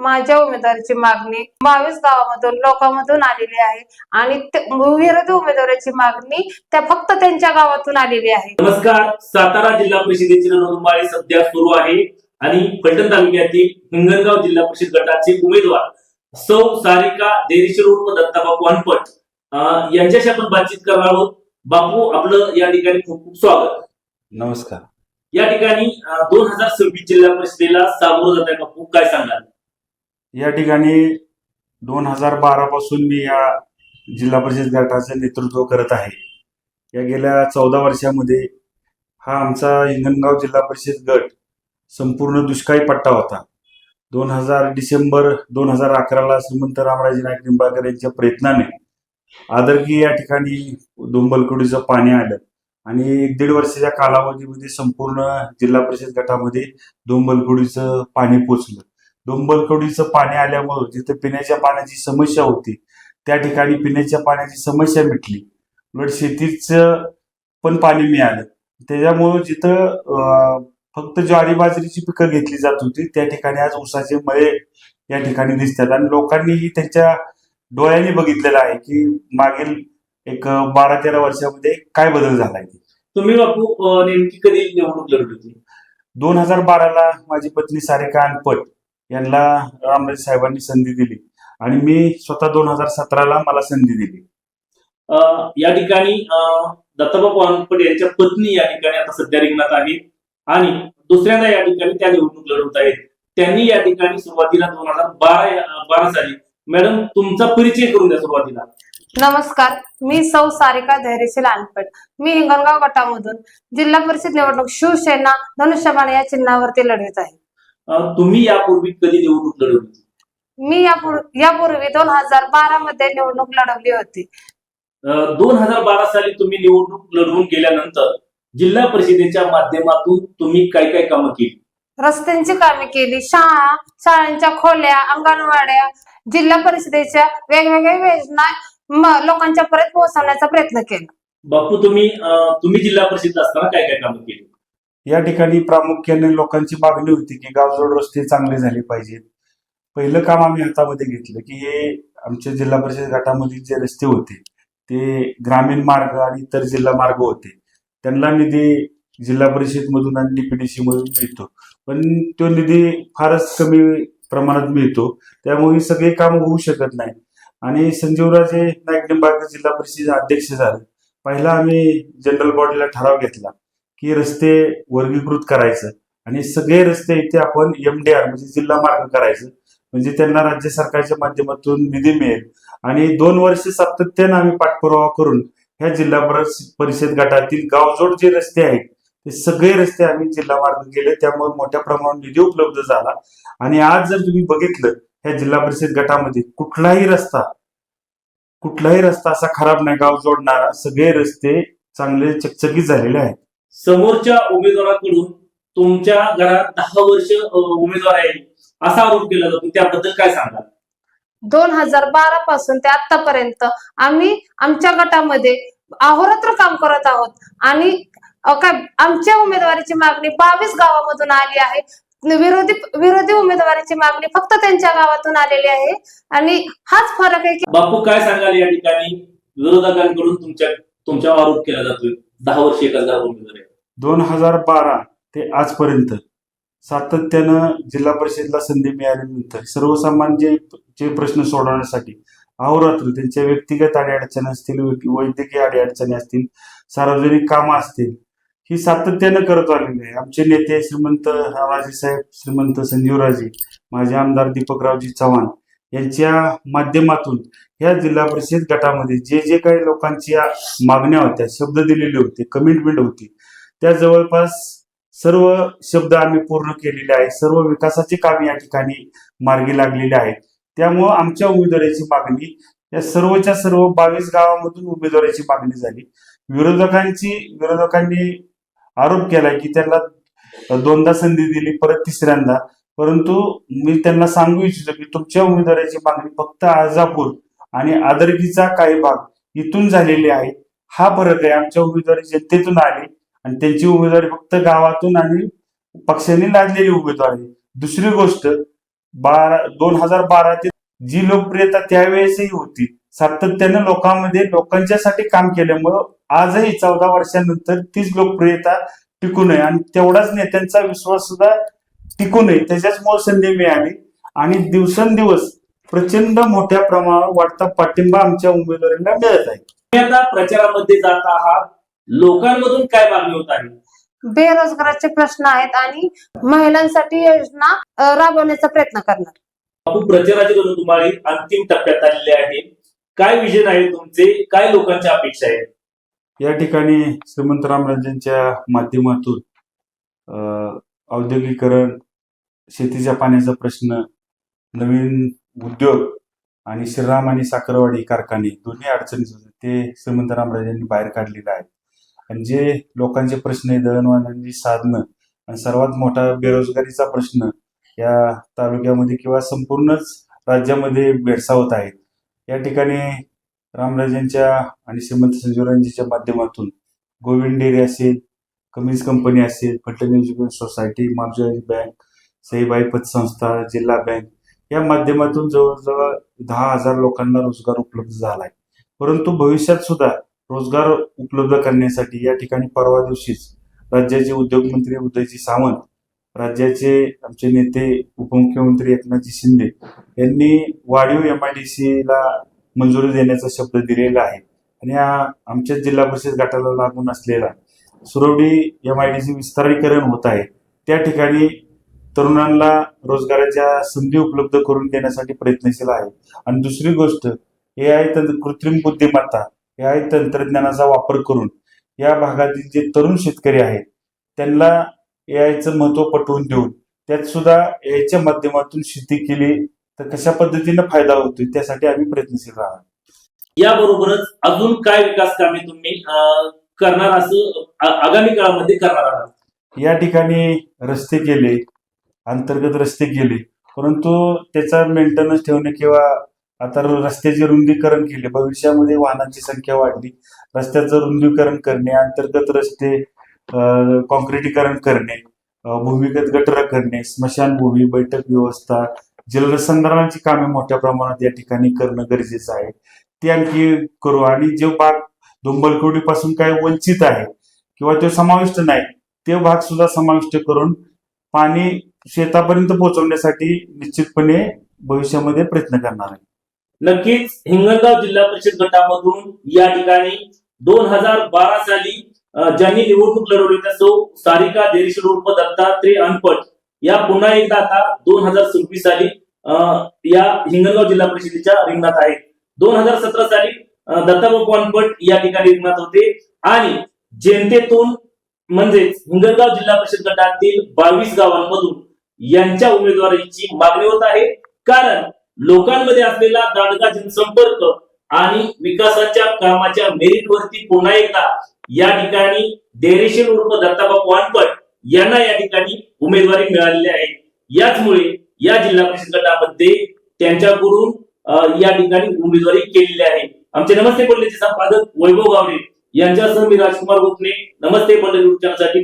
माझ्या उमेदवारीची मागणी बावीस गावामधून लोकांमधून आलेली आहे. आणि ते- विरोधी उमेदवाराची मागणी त्या फक्त त्यांच्या गावातून आलेली आहे. नमस्कार. सातारा जिल्हा परिषदेची रणधुमाळी सध्या सुरू आहे. आणि फलटण तालुक्यातील हिंगणगाव जिल्हा परिषद गटाचे उमेदवार सौ सारिका देरीशीर उर्फ दत्ताबापू अनपट अं, यांच्याशी आपण बातचीत करणार आहोत. बापू आपलं या ठिकाणी खूप खूप स्वागत. नमस्कार. या ठिकाणी दोन हजार सव्वीस जिल्हा परिषदेला सामोरं जात आहे बापू. काय सांगाल? या ठिकाणी दोन हजार बारापासून मी या जिल्हा परिषद गटाचं नेतृत्व करत आहे. या गेल्या चौदा वर्षामध्ये हा आमचा हिंगणगाव जिल्हा परिषद गट संपूर्ण दुष्काळी पट्टा होता. दोन हजार डिसेंबर दोन हजार अकराला श्रीमंत रामराजे नाईक निंबाळकर यांच्या प्रयत्नाने आदरकी या ठिकाणी दोंबलकडीचं पाणी आलं आणि एक दीड वर्षाच्या कालावधीमध्ये संपूर्ण जिल्हा परिषद गटामध्ये दोंबलकडीचं पाणी पोचलं. डोंबलकडीचं पाणी आल्यामुळं जिथे पिण्याच्या पाण्याची समस्या होती त्या ठिकाणी पिण्याच्या पाण्याची समस्या मिटली. उलट शेतीचं पण पाणी मिळालं. त्याच्यामुळं जिथं फक्त ज्वारी बाजरीची पिकं घेतली जात होती त्या ठिकाणी आज ऊसाचे मळे या ठिकाणी दिसतात. आणि लोकांनीही त्यांच्या डोळ्यांनी बघितलेलं आहे की मागील एक बारा तेरा वर्षामध्ये काय बदल झालाय तुम्ही बापू नेमकी कधी निवडणूक लढवली होती? दोन हजार बाराला माझी पत्नी सारिका अनपट यांना रामराज साहेबांनी संधी दिली. आणि मी स्वतः दोन हजार सतराला मला संधी दिली. अं, या ठिकाणी अं, दत्ताबापू अनपट यांच्या पत्नी या ठिकाणी आता सध्या रिंगणात आहेत आणि दुसऱ्यांदा या ठिकाणी त्या निवडणूक लढवत आहेत. त्यांनी या ठिकाणी सुरुवातीला दोन हजार बारा बारा साली मॅडम तुमचा परिचय करून द्या सुरुवातीला. नमस्कार. मी सौ सारिका धैर्यशील अनपट मी हिंगणगाव गटामधून जिल्हा परिषद निवडणूक शिवसेना धनुष्यबाण या चिन्हावरती लढवत आहे. तुम्ही यापूर्वी कधी निवडणूक लढवली होती? मी यापूर्वी यापूर्वी दोन हजार बारा मध्ये निवडणूक लढवली होती. दोन हजार बारा साली तुम्ही निवडणूक लढवून गेल्यानंतर जिल्हा परिषदेच्या माध्यमातून तुम्ही काय काय कामं केली? रस्त्यांची कामे केली शाळा शाळांच्या खोल्या अंगणवाड्या जिल्हा परिषदेच्या वेगवेगळ्या योजना लोकांच्या पर्यंत पोहोचवण्याचा प्रयत्न केला. बापू तुम्ही अं, तुम्ही जिल्हा परिषद असताना काय काय कामं केली? या ठिकाणी प्रामुख्याने लोकांची मागणी होती की गावजोड रस्ते चांगले झाले पाहिजेत. पहिलं काम आम्ही हातामध्ये घेतलं की हे आमच्या जिल्हा परिषद गटामधील जे रस्ते होते ते ग्रामीण मार्ग आणि इतर जिल्हा मार्ग होते. त्यांना निधी जिल्हा परिषदमधून आणि डीपीडीसी मधून मिळतो. पण तो निधी फारच कमी प्रमाणात मिळतो. त्यामुळे ही सगळे काम होऊ शकत नाही. आणि संजीवराजे नाईक निंबाळकर जिल्हा परिषद अध्यक्ष झाले. पहिला आम्ही जनरल बॉडीला ठराव घेतला. की रस्ते वर्गीकृत करायचं. आणि सगळे रस्ते इथे आपण एमडीआर म्हणजे जिल्हा मार्ग करायचं. म्हणजे त्यांना राज्य सरकारच्या माध्यमातून निधी मिळेल. आणि दोन वर्ष सातत्यानं आम्ही पाठपुरावा करून ह्या जिल्हा परिषद गटातील गावजोड जे रस्ते आहेत ते सगळे रस्ते आम्ही जिल्हा मार्ग केले. त्यामुळे मोठ्या प्रमाणात निधी उपलब्ध झाला. आणि आज जर तुम्ही बघितलं ह्या जिल्हा परिषद गटामध्ये कुठलाही रस्ता कुठलाही रस्ता असा खराब नाही गाव जोडणारा सगळे रस्ते चांगले चकचकीत झालेले आहेत. समोरच्या उमेदवाराकडून तुमच्या घरात दहा वर्ष उमेदवार आहे असा आरोप केला जातो. त्याबद्दल काय सांगाल? दोन हजार बारा पासून ते आतापर्यंत आम्ही आमच्या गटामध्ये अहोरात्र काम करत आहोत. आणि काय आमच्या उमेदवारीची मागणी बावीस गावामधून आली आहे. विरोधी विरोधी उमेदवारीची मागणी फक्त त्यांच्या गावातून आलेली आहे. आणि हाच फरक आहे की बापू काय सांगाल या ठिकाणी? विरोधकांकडून तुमच्या तुमच्यावर आरोप केला जातोय. दहा वर्ष एकाच घरावर उमेदवार आहे दोन हजार बारा ते आजपर्यंत सातत्यानं जिल्हा परिषदला संधी मिळाल्यानंतर सर्वसामान्य जे प्रश्न सोडवण्यासाठी अहोरात्र त्यांच्या व्यक्तिगत अडीअडचणी असतील वैद्यकीय अडीअडचणी असतील सार्वजनिक कामं असतील ही सातत्यानं करत आलेली आहे. आमचे नेते श्रीमंत राजे साहेब श्रीमंत संजीवराजे माझे आमदार दीपकरावजी चव्हाण यांच्या माध्यमातून ह्या जिल्हा परिषद गटामध्ये जे जे काही लोकांच्या मागण्या होत्या शब्द दिलेले होते कमिटमेंट होती त्या जवळपास सर्व शब्द आम्ही पूर्ण केलेले आहेत. सर्व विकासाची कामे या ठिकाणी मार्गी लागलेले आहेत. त्यामुळं आमच्या उमेदवाराची मागणी या सर्वच्या सर्व बावीस गावामधून उमेदवाराची मागणी झाली. विरोधकांची विरोधकांनी आरोप केला की त्यांना दोनदा संधी दिली परत तिसऱ्यांदा. परंतु मी त्यांना सांगू इच्छितो की तुमच्या उमेदवाराची मागणी फक्त आजापूर आणि आदरगीचा काही भाग इथून झालेले आहे हा फरक आहे आमच्या उमेदवारी जनतेतून आली आणि त्यांची उमेदवारी फक्त गावातून आणि पक्षाने लादलेली उमेदवारी दुसरी गोष्ट बारा दोन हजार बारा ते जी लोकप्रियता त्यावेळेसही होती. सातत्यानं लोकांमध्ये लोकांच्यासाठी काम केल्यामुळं आजही चौदा वर्षांनंतर तीच लोकप्रियता टिकून आहे आणि तेवढाच नेत्यांचा विश्वास सुद्धा टिकून आहे. त्याच्याचमुळे संधी मिळाली आणि दिवसेंदिवस प्रचंड मोठ्या प्रमाणावर वाढता पाठिंबा आमच्या उमेदवारांना मिळत आहे. आता प्रचारामध्ये जात आहात. लोकांमधून काय मागणी होत आहे? बेरोजगाराचे प्रश्न आहेत आणि महिलांसाठी योजना राबवण्याचा प्रयत्न करणार. बापू प्रचाराची रणधुमाळी अंतिम टप्प्यात आलेली आहे. काय विजन आहे तुमचे? काय लोकांच्या अपेक्षा आहेत या ठिकाणी श्रीमंत रामराजांच्या माध्यमातून औद्योगिकरण शेतीच्या पाण्याचा प्रश्न नवीन उद्योग आणि श्रीराम आणि साखरवाडी कारखाने दोन्ही अडचणी होते ते श्रीमंत रामराजांनी बाहेर काढलेले आहेत. आणि जे लोकांचे प्रश्न आहे दळणवळणाची साधनं आणि सर्वात मोठा बेरोजगारीचा प्रश्न या तालुक्यामध्ये किंवा संपूर्णच राज्यामध्ये भेडसावत आहेत. या ठिकाणी रामराजांच्या आणि श्रीमंत संजीवरांजीच्या माध्यमातून गोविंद डेअरी असेल कमीज कंपनी असेल फलटण सोसायटी मार्जरी बँक सईबाई पतसंस्था जिल्हा बँक या माध्यमातून जवळजवळ दहा हजार लोकांना रोजगार उपलब्ध झाला आहे परंतु भविष्यात सुद्धा रोजगार उपलब्ध करण्यासाठी या ठिकाणी परवा दिवशीच राज्याचे उद्योगमंत्री उदयजी सावंत राज्याचे आमचे नेते उपमुख्यमंत्री एकनाथजी शिंदे यांनी वाढीव एम आय डी सीला मंजुरी देण्याचा शब्द दिलेला आहे. आणि हा आमच्या जिल्हा परिषद गटाला लागून असलेला Surawadi M I D C विस्तारीकरण होत आहे. त्या ठिकाणी तरुणांना रोजगाराच्या संधी उपलब्ध करून देण्यासाठी प्रयत्नशील आहे. आणि दुसरी गोष्ट ए आय तंत्र कृत्रिम बुद्धिमत्ता ए आय तंत्रज्ञानाचा वापर करून या भागातील जे तरुण शेतकरी आहेत त्यांना ए आयचं महत्त्व पटवून देऊन त्यात सुद्धा ए आयच्या माध्यमातून शेती केली तर कशा पद्धतीनं फायदा होतोय त्यासाठी आम्ही प्रयत्नशील राहणार. याबरोबरच अजून काय विकास कामे तुम्ही करणार असं आगामी काळामध्ये करणार आहात? या ठिकाणी रस्ते केले अंतर्गत रस्ते केले. परंतु त्याचा मेंटेनन्स ठेवणे किंवा आता रस्त्याचे रुंदीकरण केले. भविष्यामध्ये वाहनांची संख्या वाढली. रस्त्याचं रुंदीकरण करणे अंतर्गत रस्ते कॉन्क्रिटीकरण करणे भूमिगत गटर करणे स्मशानभूमी बैठक व्यवस्था जलसंधारणाची कामे मोठ्या प्रमाणात या ठिकाणी करणं गरजेचं आहे. ते आणखी करू. आणि जो भाग दुंबलकोडीपासून काय वंचित आहे किंवा तो समाविष्ट नाही ते भाग सुद्धा समाविष्ट करून पाणी शेतापर्यंत पोहोचवण्यासाठी निश्चितपणे भविष्यामध्ये प्रयत्न करणार आहे. नक्कीच हिंगणगाव जिल्हा परिषद गटामधून या ठिकाणी दोन हजार बारा साली ज्यांनी निवडणूक लढवली त्या सौ सारिका देरीशील उर्फ दत्तात्रय अनपट या पुन्हा एकदा आता दोन हजार सव्वीस साली अं, या हिंगणगाव जिल्हा परिषदेच्या रिंगणात आहेत. दोन हजार सतरा साली अं, दत्ताबापू अनपट या ठिकाणी रिंगणात होते. आणि जनतेतून म्हणजेच हिंगणगाव जिल्हा परिषद गटातील बावीस गावांमधून यांच्या उमेदवारीची मागणी होत आहे. कारण लोकांमध्ये असलेला दांडगा जनसंपर्क आणि विकासाच्या कामाच्या मेरिटवरती पुन्हा एकदा या ठिकाणी देरेशील उर्फ दत्ताबापू वानपट यांना या ठिकाणी उमेदवारी मिळालेली आहे. याचमुळे या जिल्हा परिषद गटामध्ये त्यांच्याकडून या ठिकाणी उमेदवारी केलेली आहे. आमचे नमस्ते बोलण्याचे संपादक वैभव गावडे यांच्यासह मी राजकुमार गोखले. नमस्ते मंडळी न्यूज चॅनलसाठी